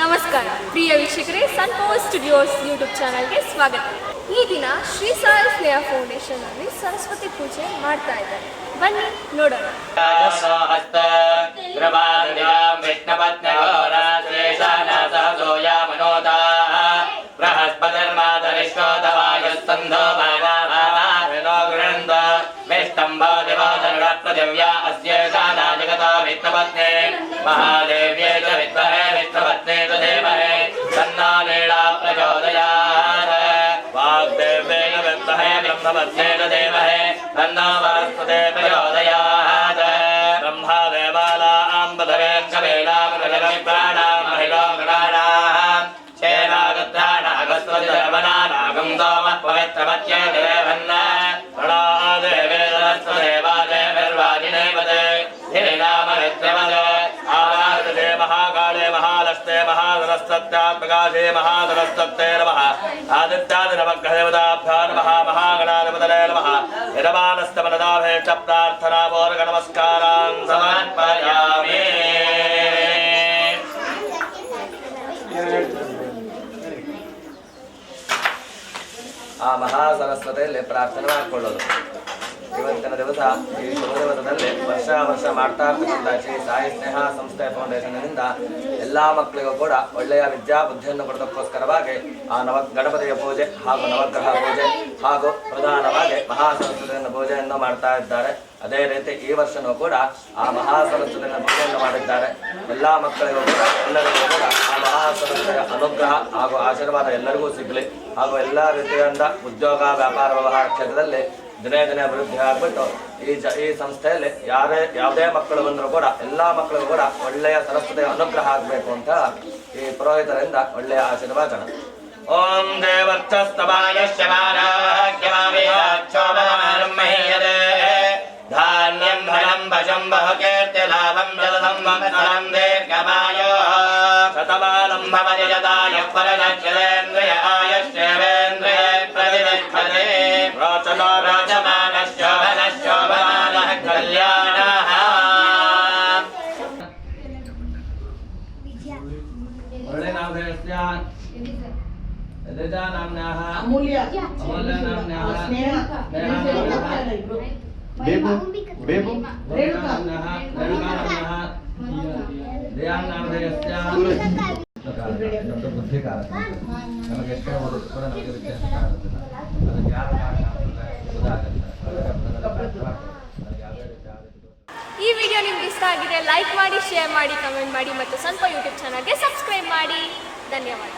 ನಮಸ್ಕಾರ. ಪ್ರಿಯ ವೀಕ್ಷಕರೇ ಸನ್ power studios YouTube ಚಾನಲ್ಗೆ ಸ್ವಾಗತ. ಈ ದಿನ ಶ್ರೀ ಸಾಯಿ ಸ್ನೇಹ ಫೌಂಡೇಶನ್ ಅಲ್ಲಿ ಸರಸ್ವತಿ ಪೂಜೆ ಮಾಡ್ತಾ ಇದ್ದಾರೆ. ಬನ್ನಿ, ನೋಡೋಣ. ಹಸ್ತ ಗೃಹಾಂ ಜಗತಾ ಮನೋದ ಬೃಹಸ್ಪತಿರ್ಮಾತರಿಷ್ಕೋದವಾಯುಸ್ತಂಧೋ विद्महे ब्रह्मपत्ने च देमहे तन्नो वनस्पते प्रचोदयात् ब्रह्मा देवानां पदवे क्षमेणां प्राणां महिलो गणानां शेनागत्राणागस्वतिधर्मनानागं सोमः पवित्रमत्ये देवन्न महासरस्वत्यात्मकाशे महासरस्वत्ते नमः आदित्यादिनवग्रहदेवताभ्यो नमः महागणाधिपतये नमः यजमानस्तमनदाभे च प्रार्थनापूर्वकनमस्कारान् ಆ ಮಹಾ ಸರಸ್ವತಿಯಲ್ಲಿ ಪ್ರಾರ್ಥನೆ ಮಾಡಿಕೊಳ್ಳೋದು. ಇವತ್ತಿನ ದಿವಸ ಈ ಶುಭ ವರ್ಷ ವರ್ಷ ಮಾಡ್ತಾ ಇರ್ತಕ್ಕಂಥ ಶ್ರೀ ಸಾಯಿ ಸ್ನೇಹ ಸಂಸ್ಥೆ ಫೌಂಡೇಶನ್ನಿಂದ ಎಲ್ಲ ಮಕ್ಕಳಿಗೂ ಕೂಡ ಒಳ್ಳೆಯ ವಿದ್ಯಾ ಬುದ್ಧಿಯನ್ನು ಕೊಡೋದಕ್ಕೋಸ್ಕರವಾಗಿ ಆ ನವ ಗಣಪತಿಯ ಪೂಜೆ ಹಾಗೂ ನವಗ್ರಹ ಪೂಜೆ ಹಾಗೂ ಪ್ರಧಾನವಾಗಿ ಮಹಾಸರಸ್ವತಿಯನ್ನು ಪೂಜೆಯನ್ನು ಮಾಡ್ತಾ ಇದ್ದಾರೆ. ಅದೇ ರೀತಿ ಈ ವರ್ಷನೂ ಕೂಡ ಆ ಮಹಾಸರಸ್ವತಿಯನ್ನು ಪೂಜೆಯನ್ನು ಮಾಡಿದ್ದಾರೆ. ಎಲ್ಲ ಮಕ್ಕಳಿಗೂ ಕೂಡ, ಎಲ್ಲರಿಗೂ ಕೂಡ ಮಹಾಸರಸ್ವತಿಯ ಅನುಗ್ರಹ ಹಾಗೂ ಆಶೀರ್ವಾದ ಎಲ್ಲರಿಗೂ ಸಿಗಲಿ ಹಾಗೂ ಎಲ್ಲ ರೀತಿಯಿಂದ ಉದ್ಯೋಗ, ವ್ಯಾಪಾರ, ವ್ಯವಹಾರ ಕ್ಷೇತ್ರದಲ್ಲಿ ದಿನೇ ದಿನೇ ಅಭಿವೃದ್ಧಿ ಆಗ್ಬಿಟ್ಟು ಈ ಜ, ಈ ಸಂಸ್ಥೆಯಲ್ಲಿ ಯಾರೇ, ಯಾವುದೇ ಮಕ್ಕಳು ಬಂದರೂ ಕೂಡ ಎಲ್ಲ ಮಕ್ಕಳಿಗೂ ಕೂಡ ಒಳ್ಳೆಯ ಸರಸ್ವತಿಯ ಅನುಗ್ರಹ ಆಗಬೇಕು ಅಂತ ಈ ಪುರೋಹಿತರಿಂದ ಒಳ್ಳೆಯ ಆಶೀರ್ವಾದ. ಓಂ ಶಮಾರಾಜ್ಯಮಾವಿಹಾಚ್ಛೋಭಮಾನಮ್ಮಹೀಯತೆ ಧಾನ್ಯಂ ಧನಂ ಭಜಂ ಬಹು ಕೀರ್ತಿ ಲಾಭಂ ಭವತಿ रजा नाम्नाः अमूल्य अमूल्य। नाम्नाः स्नेहा। बेबु बेबु। रेणुका। नाम्नाः रेणुका। नाम्नाः दयां नामधेयस्य ದೊಡ್ಡ ಬುದ್ಧಿ ಕಾರಣ ನಮಗೆ ಎಷ್ಟೇ ಓದಿದ್ರು ಕೂಡ ನಮಗೆ ವ್ಯತ್ಯಾಸ ಕಾಣುತ್ತಿಲ್ಲ ಅದಕ್ಕೆ ಯಾರು ಈ ವಿಡಿಯೋ ನಿಮ್ಗೆ ಇಷ್ಟ ಆಗಿದೆ ಲೈಕ್ ಮಾಡಿ ಶೇರ್ ಮಾಡಿ ಕಮೆಂಟ್ ಮಾಡಿ ಮತ್ತು ಸ್ವಲ್ಪ ಯೂಟ್ಯೂಬ್ ಚಾನಲ್ಗೆ ಸಬ್ಸ್ಕ್ರೈಬ್ ಮಾಡಿ. ಧನ್ಯವಾದ.